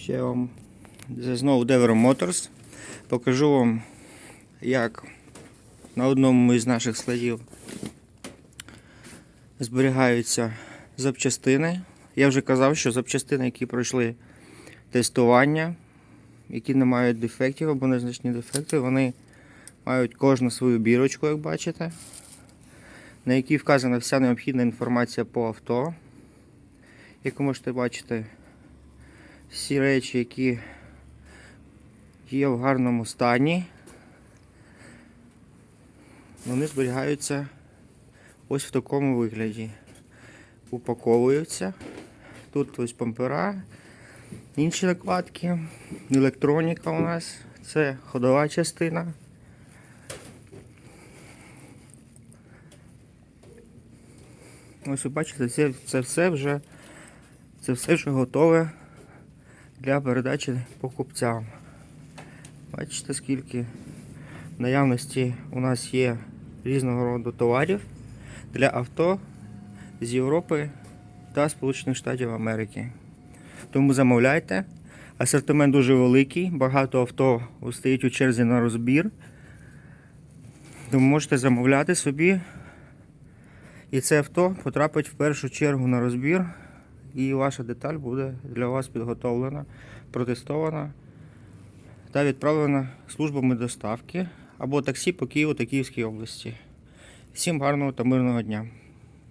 Ще вам знову Deveron Motors. Покажу вам, як на одному із наших складів зберігаються запчастини. Я вже казав, що запчастини, які пройшли тестування, які не мають дефектів або незначні дефекти, вони мають кожну свою бірочку, як бачите, на якій вказана вся необхідна інформація по авто. Як можете бачити, всі речі, які є в гарному стані, вони зберігаються ось в такому вигляді. Упаковуються. Тут ось пампера, інші накладки, електроніка у нас, це ходова частина. Ось ви бачите, це, це все вже це все вже готове для передачі покупцям. Бачите, скільки в наявності у нас є різного роду товарів для авто з Європи та Сполучених Штатів Америки. Тому замовляйте. Асортимент дуже великий, багато авто стоїть у черзі на розбір. Тому можете замовляти собі. І це авто потрапить в першу чергу на розбір, і ваша деталь буде для вас підготовлена, протестована та відправлена службами доставки або таксі по Києву та Київській області. Всім гарного та мирного дня!